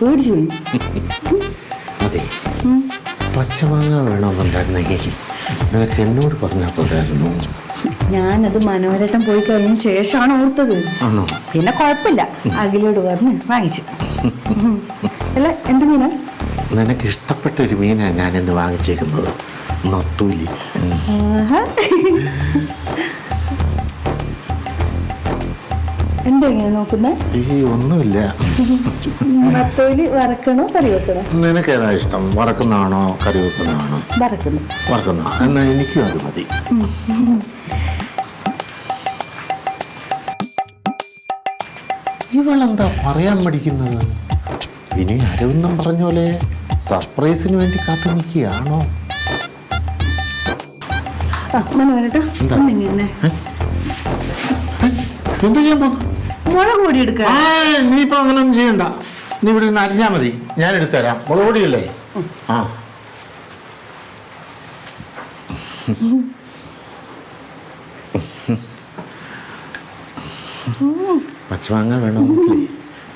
പേടിച്ചു പോയി. അതെ. പച്ചമാങ്ങ വേണമെന്നുണ്ടായിരുന്നെങ്കിൽ നിനക്ക് എന്നോട് പറഞ്ഞാൽ പോരായിരുന്നു? ഞാനത് മനോരട്ടം പോയി കഴിഞ്ഞ ശേഷമാണ് ഓർത്തത്. ആണോ? പിന്നെ കുഴപ്പമില്ല. അഖിലോട് പറഞ്ഞ് വാങ്ങിച്ചു. അല്ല എന്ത് മീനാ? നിനക്ക് ഇഷ്ടപ്പെട്ട ഒരു മീനാണ് ഞാനിന്ന് വാങ്ങിച്ചേക്കുന്നത്. നത്തൂലി. എന്താ ഇങ്ങനെ നോക്കുന്നേ ഒന്നുമില്ല. നത്തോലി വറക്കണോ കറി വെക്കണോ നിനക്ക് ഏതാ ഇഷ്ടം? വറക്കുന്നതാണോ കറി വെക്കുന്നതാണോ വറക്കുന്നു. വറക്കുന്ന എന്നാ എനിക്കും അത് മതി. ഇവളെന്താ പറയാൻ മടിക്കുന്നത്? ഇനി അരവിന്ദം പറഞ്ഞ പോലെ സർപ്രൈസിന് വേണ്ടി കാത്തു നിൽക്കുകയാണോ? എന്ത്? ചെയ്യാൻ പോകുന്നു മുളക് പൊടി എടുക്ക. ആ നീ ഇപ്പൊ അങ്ങനെ ഒന്നും ചെയ്യണ്ട. നീ ഇവിടെ നിന്ന് അരിഞ്ഞാ മതി. ഞാൻ എടുത്തുതരാം. മുളക് പൊടിയല്ലേ? ആ. പച്ചമാങ്ങ വേണമെങ്കിൽ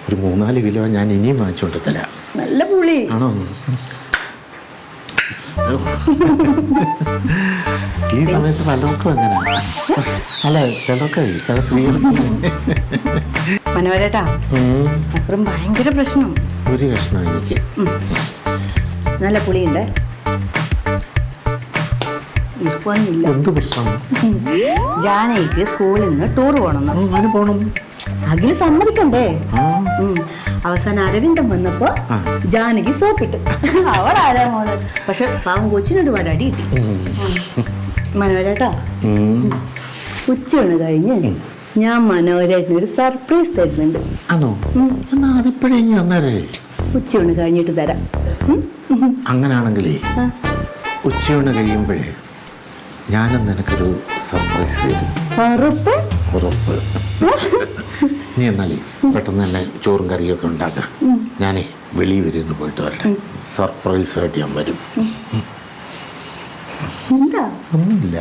ഒരു മൂന്നാൽ കിലോ ഞാൻ ഇനിയും വാങ്ങിച്ചുകൊണ്ട് തരാം. നല്ല പുളി. ആണോ? ഈ സമയത്ത് പലർക്കും അങ്ങനെ. അല്ല ചിലർക്ക് ചില സ്ത്രീകൾക്ക് മനോരട്ടാ അപ്പുറം ഭയങ്കര പ്രശ്നം. ഒരു കഷ്ണം എനിക്ക് നല്ല പുളിയുണ്ട്. എന്ത് പ്രശ്നം? ജാനയ്ക്ക് സ്കൂളിൽ നിന്ന് ടൂർ പോകണം പോകണം അഖിൽ സമ്മതിക്കണ്ടേ. അവസാനം അരവിന്ദം വന്നപ്പോ ജാനകി സോപ്പിട്ട്. അവൾ ആരാ മോൾ? പക്ഷെ പാവം കൊച്ചിന് ഒരുപാട് അടി കിട്ടി മനോരേട്ടാ. ഉച്ചയാണ് കഴിഞ്ഞ് ഞാൻ മനോരേട്ടന് ഒരു സർപ്രൈസ് തരുന്നുണ്ട്. ആണോ? എന്നാ അതിപ്പോഴേ ഉച്ചയാണ് കഴിഞ്ഞിട്ട് തരാം? അങ്ങനാണെങ്കിലേ. ഉച്ചയൂണ് കഴിയുമ്പോഴേ ഞാനും നിനക്കൊരു സർപ്രൈസ് തരും. ഉറപ്പ്? ഉറപ്പ്. നീ എന്നാലേ പെട്ടെന്ന് തന്നെ ചോറും കറിയൊക്കെ ഉണ്ടാക്കാം. ഞാനേ വെളിയിൽ വരുന്നു പോയിട്ട് വരട്ടെ. സർപ്രൈസ് ആയിട്ട് ഞാൻ വരും. ഒന്നുമില്ല.